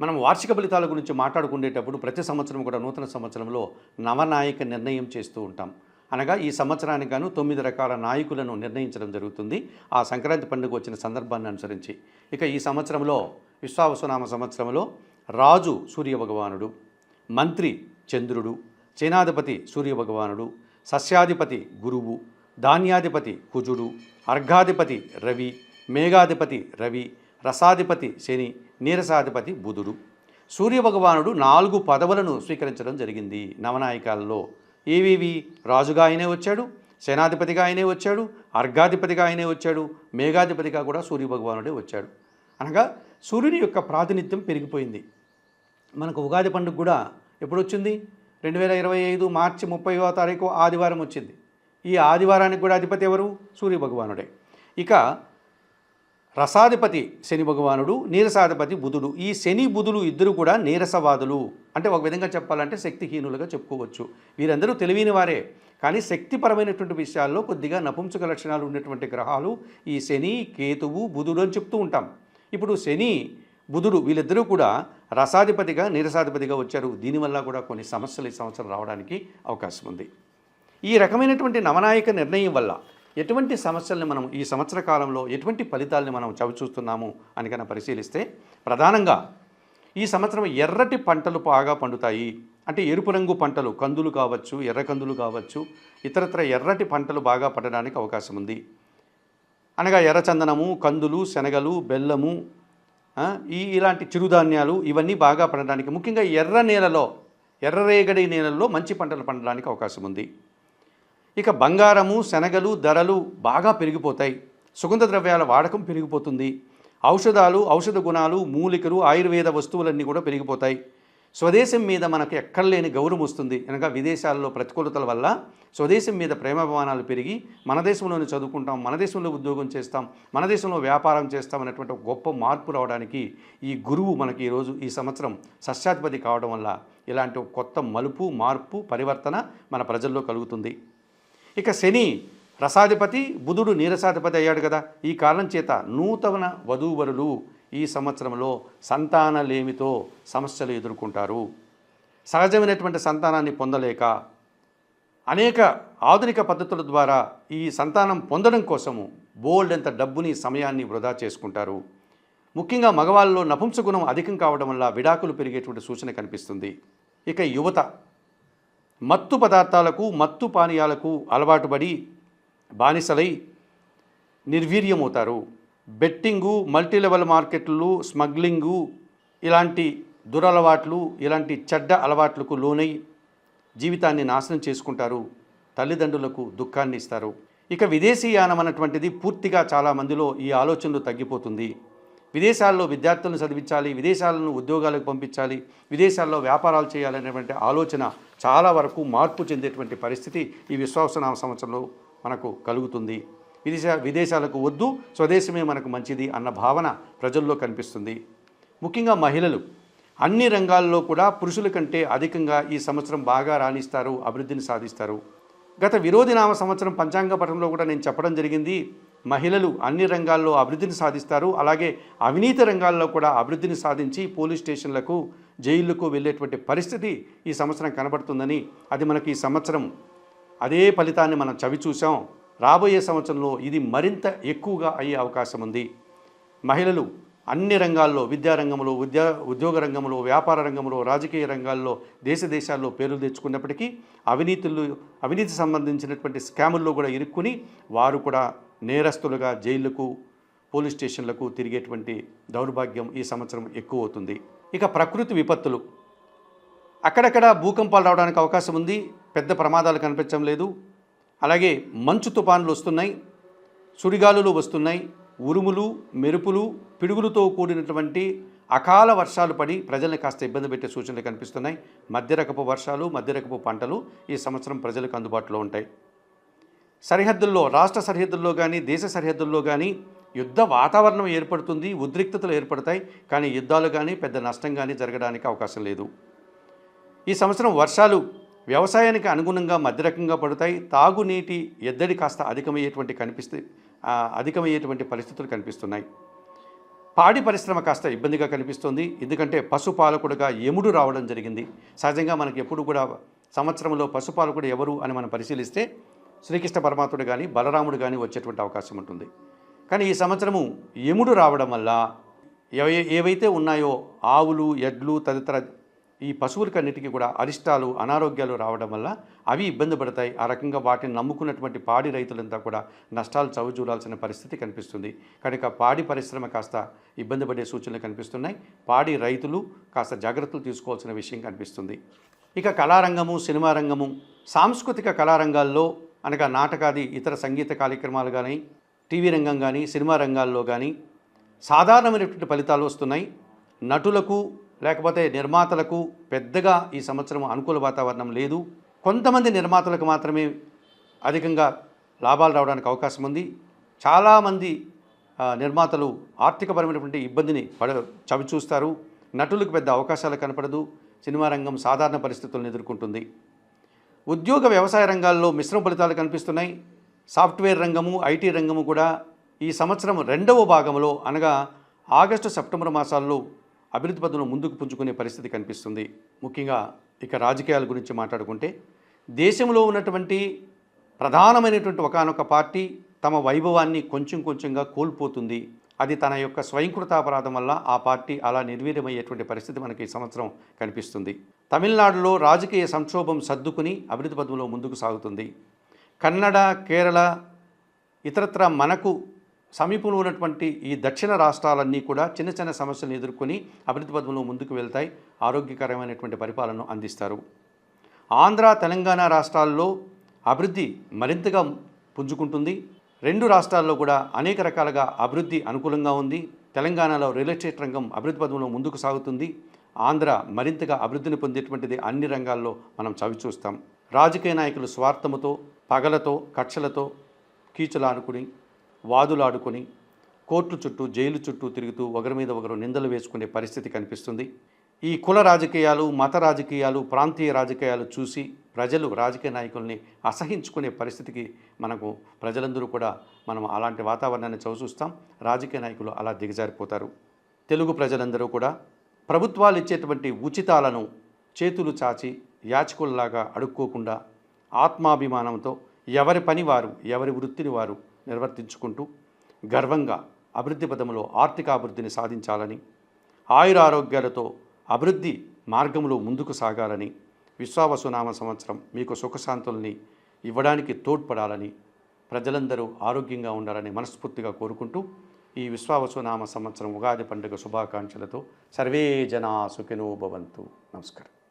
మనం వార్షిక ఫలితాల గురించి మాట్లాడుకునేటప్పుడు ప్రతి సంవత్సరం కూడా నూతన సంవత్సరంలో నవనాయక నిర్ణయం చేస్తూ ఉంటాం. అనగా ఈ సంవత్సరానికి గాను తొమ్మిది రకాల నాయకులను నిర్ణయించడం జరుగుతుంది. ఆ సంక్రాంతి పండుగ వచ్చిన సందర్భాన్ని అనుసరించి. ఇక ఈ సంవత్సరంలో విశ్వావసునామ సంవత్సరంలో రాజు సూర్య భగవానుడు మంత్రి చంద్రుడు చైనాధిపతి సూర్య భగవానుడు సస్యాధిపతి గురువు ధాన్యాధిపతి కుజుడు అర్ఘాధిపతి రవి మేఘాధిపతి రవి రసాధిపతి శని నీరసాధిపతి బుధుడు. సూర్యభగవానుడు నాలుగు పదవులను స్వీకరించడం జరిగింది. నవనాయకాలలో ఏవేవి? రాజుగా ఆయనే వచ్చాడు సేనాధిపతిగా ఆయనే వచ్చాడు అర్ఘాధిపతిగా ఆయనే వచ్చాడు మేఘాధిపతిగా కూడా సూర్యభగవానుడే వచ్చాడు. అనగా సూర్యుని యొక్క ప్రాతినిధ్యం పెరిగిపోయింది. మనకు ఉగాది పండుగ కూడా ఎప్పుడు వచ్చింది రెండు వేల ఇరవై ఐదు మార్చి ముప్పైవ తారీఖు ఆదివారం వచ్చింది. ఈ ఆదివారానికి కూడా అధిపతి ఎవరు? సూర్య భగవానుడే ఇక రసాధిపతి శని భగవానుడు నీరసాధిపతి బుధుడు. ఈ శని బుధులు ఇద్దరు కూడా నీరసవాదులు. అంటే ఒక విధంగా చెప్పాలంటే శక్తిహీనులుగా చెప్పుకోవచ్చు. వీరందరూ తెలివైన వారే. కానీ శక్తిపరమైనటువంటి విషయాల్లో కొద్దిగా నపుంసక లక్షణాలు ఉన్నటువంటి గ్రహాలు ఈ శని కేతువు బుధుడు అని చెప్తూ ఉంటాం. ఇప్పుడు శని బుధుడు వీళ్ళిద్దరూ కూడా రసాధిపతిగా నీరసాధిపతిగా వచ్చారు. దీనివల్ల కూడా కొన్ని సమస్యలు ఈ సంవత్సరం రావడానికి అవకాశం ఉంది. ఈ రకమైనటువంటి నవనాయక నిర్ణయం వల్ల ఎటువంటి సమస్యల్ని మనం ఈ సంవత్సర కాలంలో ఎటువంటి ఫలితాలని మనం చవిచూస్తున్నాము అని కనుక పరిశీలిస్తే ప్రధానంగా ఈ సంవత్సరం ఎర్రటి పంటలు బాగా పండుతాయి. అంటే ఎరుపు రంగు పంటలు కందులు కావచ్చు ఎర్ర కందులు కావచ్చు ఇతరత్ర ఎర్రటి పంటలు బాగా పండడానికి అవకాశం ఉంది. అనగా ఎర్రచందనము కందులు శనగలు బెల్లము ఈ ఇలాంటి చిరుధాన్యాలు ఇవన్నీ బాగా పండడానికి ముఖ్యంగా ఎర్ర నేలలో ఎర్రరేగడి నేలల్లో మంచి పంటలు పండడానికి అవకాశం ఉంది. ఇక బంగారము శనగలు ధరలు బాగా పెరిగిపోతాయి. సుగంధ ద్రవ్యాల వాడకం పెరిగిపోతుంది. ఔషధాలు ఔషధ గుణాలు మూలికలు ఆయుర్వేద వస్తువులన్నీ కూడా పెరిగిపోతాయి. స్వదేశం మీద మనకు ఎక్కడలేని గౌరవం వస్తుంది. అనగా విదేశాల్లో ప్రతికూలతల వల్ల స్వదేశం మీద ప్రేమాభిమానాలు పెరిగి మన దేశంలోనే చదువుకుంటాం మన దేశంలో ఉద్యోగం చేస్తాం మన దేశంలో వ్యాపారం చేస్తాం అనేటువంటి గొప్ప మార్పు రావడానికి ఈ గురువు మనకి ఈరోజు ఈ సంవత్సరం సస్యాధిపతి కావడం వల్ల ఇలాంటి కొత్త మలుపు మార్పు పరివర్తన మన ప్రజల్లో కలుగుతుంది. ఇక శని రసాధిపతి బుధుడు నీరసాధిపతి అయ్యాడు కదా. ఈ కారణం చేత నూతన వధూవరులు ఈ సంవత్సరంలో సంతానలేమితో సమస్యలు ఎదుర్కొంటారు. సహజమైనటువంటి సంతానాన్ని పొందలేక అనేక ఆధునిక పద్ధతుల ద్వారా ఈ సంతానం పొందడం కోసము బోల్డ్ ఎంత డబ్బుని సమయాన్ని వృధా చేసుకుంటారు. ముఖ్యంగా మగవాళ్ళలో నపుంసగుణం అధికం కావడం వల్ల విడాకులు పెరిగేటువంటి సూచన కనిపిస్తుంది. ఇక యువత మత్తు పదార్థాలకు మత్తు పానీయాలకు అలవాటు పడి బానిసలై నిర్వీర్యమవుతారు. బెట్టింగు మల్టీ లెవెల్ మార్కెట్లు స్మగ్లింగు ఇలాంటి దురలవాట్లు ఇలాంటి చెడ్డ అలవాట్లకు లోనై జీవితాన్ని నాశనం చేసుకుంటారు. తల్లిదండ్రులకు దుఃఖాన్ని ఇస్తారు ఇక విదేశీయానం అన్నటువంటిది పూర్తిగా చాలా మందిలో ఈ ఆలోచనలు తగ్గిపోతుంది. విదేశాల్లో విద్యార్థులను చదివించాలి విదేశాలను ఉద్యోగాలకు పంపించాలి విదేశాల్లో వ్యాపారాలు చేయాలనేటువంటి ఆలోచన చాలా వరకు మార్పు చెందేటువంటి పరిస్థితి ఈ విశ్వాసనామ సంవత్సరంలో మనకు కలుగుతుంది. విదేశ విదేశాలకు వద్దు స్వదేశమే మనకు మంచిది అన్న భావన ప్రజల్లో కనిపిస్తుంది. ముఖ్యంగా మహిళలు అన్ని రంగాల్లో కూడా పురుషుల కంటే అధికంగా ఈ సంవత్సరం బాగా రాణిస్తారు అభివృద్ధిని సాధిస్తారు. గత విరోధి నామ సంవత్సరం పంచాంగ పటంలో కూడా నేను చెప్పడం జరిగింది మహిళలు అన్ని రంగాల్లో అభివృద్ధిని సాధిస్తారు. అలాగే అవినీతి రంగాల్లో కూడా అభివృద్ధిని సాధించి పోలీస్ స్టేషన్లకు జైళ్ళకు వెళ్ళేటువంటి పరిస్థితి ఈ సంవత్సరం కనబడుతుందని అది మనకి ఈ సంవత్సరం అదే ఫలితాన్ని మనం చవి చూసాం రాబోయే సంవత్సరంలో ఇది మరింత ఎక్కువగా అయ్యే అవకాశం ఉంది. మహిళలు అన్ని రంగాల్లో విద్యారంగంలో ఉద్యో ఉద్యోగ రంగంలో వ్యాపార రంగంలో రాజకీయ రంగాల్లో దేశ దేశాల్లో పేర్లు తెచ్చుకున్నప్పటికీ అవినీతులు అవినీతి సంబంధించినటువంటి స్కాముల్లో కూడా ఇరుక్కుని వారు కూడా నేరస్తులుగా జైళ్ళకు పోలీస్ స్టేషన్లకు తిరిగేటువంటి దౌర్భాగ్యం ఈ సంవత్సరం ఎక్కువ అవుతుంది ఇక ప్రకృతి విపత్తులు. అక్కడక్కడ భూకంపాలు రావడానికి అవకాశం ఉంది. పెద్ద ప్రమాదాలు కనిపించడం లేదు. అలాగే మంచు తుఫాన్లు వస్తున్నాయి. సుడిగాలులు వస్తున్నాయి. ఉరుములు మెరుపులు పిడుగులతో కూడినటువంటి అకాల వర్షాలు పడి ప్రజల్ని కాస్త ఇబ్బంది పెట్టే సూచనలు కనిపిస్తున్నాయి. మధ్యరకపు వర్షాలు మధ్యరకపు పంటలు ఈ సంవత్సరం ప్రజలకు అందుబాటులో ఉంటాయి. సరిహద్దుల్లో రాష్ట్ర సరిహద్దుల్లో కానీ దేశ సరిహద్దుల్లో కానీ యుద్ధ వాతావరణం ఏర్పడుతుంది ఉద్రిక్తతలు ఏర్పడతాయి. కానీ యుద్ధాలు కానీ పెద్ద నష్టం కానీ జరగడానికి అవకాశం లేదు. ఈ సంవత్సరం వర్షాలు వ్యవసాయానికి అనుగుణంగా మధ్యరకంగా పడతాయి. తాగునీటి ఎద్దడి కాస్త అధికమయ్యేటువంటి కనిపిస్తే అధికమయ్యేటువంటి పరిస్థితులు కనిపిస్తున్నాయి. పాడి పరిశ్రమ కాస్త ఇబ్బందిగా కనిపిస్తుంది. ఎందుకంటే పశుపాలకుడుగా ఎముడు రావడం జరిగింది. సహజంగా మనకి ఎప్పుడు కూడా సంవత్సరంలో పశుపాలకుడు ఎవరు అని మనం పరిశీలిస్తే శ్రీకృష్ణ పరమాత్ముడు కానీ బలరాముడు కానీ వచ్చేటువంటి అవకాశం ఉంటుంది. కానీ ఈ సంవత్సరము యముడు రావడం వల్ల ఏ- ఏవైతే ఉన్నాయో ఆవులు ఎడ్లు తదితర ఈ పశువులకన్నిటికీ కూడా అరిష్టాలు అనారోగ్యాలు రావడం వల్ల అవి ఇబ్బంది పడతాయి. ఆ రకంగా వాటిని నమ్ముకున్నటువంటి పాడి రైతులంతా కూడా నష్టాలు చవిచూడాల్సిన పరిస్థితి కనిపిస్తుంది. కనుక పాడి పరిశ్రమ కాస్త ఇబ్బంది పడే సూచనలు కనిపిస్తున్నాయి. పాడి రైతులు కాస్త జాగ్రత్తలు తీసుకోవాల్సిన విషయం కనిపిస్తుంది. ఇక కళారంగము సినిమా రంగము సాంస్కృతిక కళారంగాల్లో అనగా నాటకాది ఇతర సంగీత కార్యక్రమాలు కానీ టీవీ రంగం కానీ సినిమా రంగాల్లో కానీ సాధారణమైనటువంటి ఫలితాలు వస్తున్నాయి. నటులకు లేకపోతే నిర్మాతలకు పెద్దగా ఈ సంవత్సరం అనుకూల వాతావరణం లేదు. కొంతమంది నిర్మాతలకు మాత్రమే అధికంగా లాభాలు రావడానికి అవకాశం ఉంది. చాలామంది నిర్మాతలు ఆర్థికపరమైనటువంటి ఇబ్బందిని పడ చవిచూస్తారు. నటులకు పెద్ద అవకాశాలు కనపడదు. సినిమా రంగం సాధారణ పరిస్థితులను ఎదుర్కొంటుంది. ఉద్యోగ వ్యవసాయ రంగాల్లో మిశ్రమ ఫలితాలు కనిపిస్తున్నాయి. సాఫ్ట్వేర్ రంగము ఐటీ రంగము కూడా ఈ సంవత్సరం రెండవ భాగంలో అనగా ఆగస్టు సెప్టెంబర్ మాసాల్లో అభివృద్ధి పథంలో ముందుకు పుంజుకునే పరిస్థితి కనిపిస్తుంది. ముఖ్యంగా ఇక రాజకీయాల గురించి మాట్లాడుకుంటే దేశంలో ఉన్నటువంటి ప్రధానమైనటువంటి ఒకానొక పార్టీ తమ వైభవాన్ని కొంచెం కొంచెంగా కోల్పోతుంది. అది తన యొక్క స్వయంకృతాపరాధం వల్ల ఆ పార్టీ అలా నిర్వీర్యమయ్యేటువంటి పరిస్థితి మనకి ఈ సంవత్సరం కనిపిస్తుంది. తమిళనాడులో రాజకీయ సంక్షోభం సర్దుకుని అభివృద్ధి పథంలో ముందుకు సాగుతుంది. కన్నడ కేరళ ఇతరత్ర మనకు సమీపంలో ఉన్నటువంటి ఈ దక్షిణ రాష్ట్రాలన్నీ కూడా చిన్న చిన్న సమస్యలను ఎదుర్కొని అభివృద్ధి పథంలో ముందుకు వెళ్తాయి. ఆరోగ్యకరమైనటువంటి పరిపాలనను అందిస్తారు. ఆంధ్ర తెలంగాణ రాష్ట్రాల్లో అభివృద్ధి మరింతగా పుంజుకుంటుంది. రెండు రాష్ట్రాల్లో కూడా అనేక రకాలుగా అభివృద్ధి అనుకూలంగా ఉంది. తెలంగాణలో రియల్ ఎస్టేట్ రంగం అభివృద్ధి పథంలో ముందుకు సాగుతుంది. ఆంధ్ర మరింతగా అభివృద్ధిని పొందేటువంటిది అన్ని రంగాల్లో మనం చవి చూస్తాం. రాజకీయ నాయకులు స్వార్థముతో పగలతో కక్షలతో కీచలాడుకుని వాదులాడుకొని కోర్టు చుట్టూ జైలు చుట్టూ తిరుగుతూ ఒకరి మీద ఒకరు నిందలు వేసుకునే పరిస్థితి కనిపిస్తుంది. ఈ కుల రాజకీయాలు మత రాజకీయాలు ప్రాంతీయ రాజకీయాలు చూసి ప్రజలు రాజకీయ నాయకుల్ని అసహించుకునే పరిస్థితికి మనకు ప్రజలందరూ కూడా మనం అలాంటి వాతావరణాన్ని చవిచూస్తాం. రాజకీయ నాయకులు అలా దిగజారిపోతారు. తెలుగు ప్రజలందరూ కూడా ప్రభుత్వాలు ఇచ్చేటువంటి ఉచితాలను చేతులు చాచి యాచకుల్లాగా అడుక్కోకుండా ఆత్మాభిమానంతో ఎవరి పని వారు ఎవరి వృత్తిని వారు నిర్వర్తించుకుంటూ గర్వంగా అభివృద్ధి పదములో ఆర్థిక అభివృద్ధిని సాధించాలని ఆయురారోగ్యాలతో అభివృద్ధి మార్గంలో ముందుకు సాగాలని విశ్వావసునామ సంవత్సరం మీకు సుఖశాంతుల్ని ఇవ్వడానికి తోడ్పడాలని ప్రజలందరూ ఆరోగ్యంగా ఉండాలని మనస్ఫూర్తిగా కోరుకుంటూ ఈ విశ్వావసునామ సంవత్సరం ఉగాది పండుగ శుభాకాంక్షలతో సర్వే జనా సుఖినో భవంతు. నమస్కారం.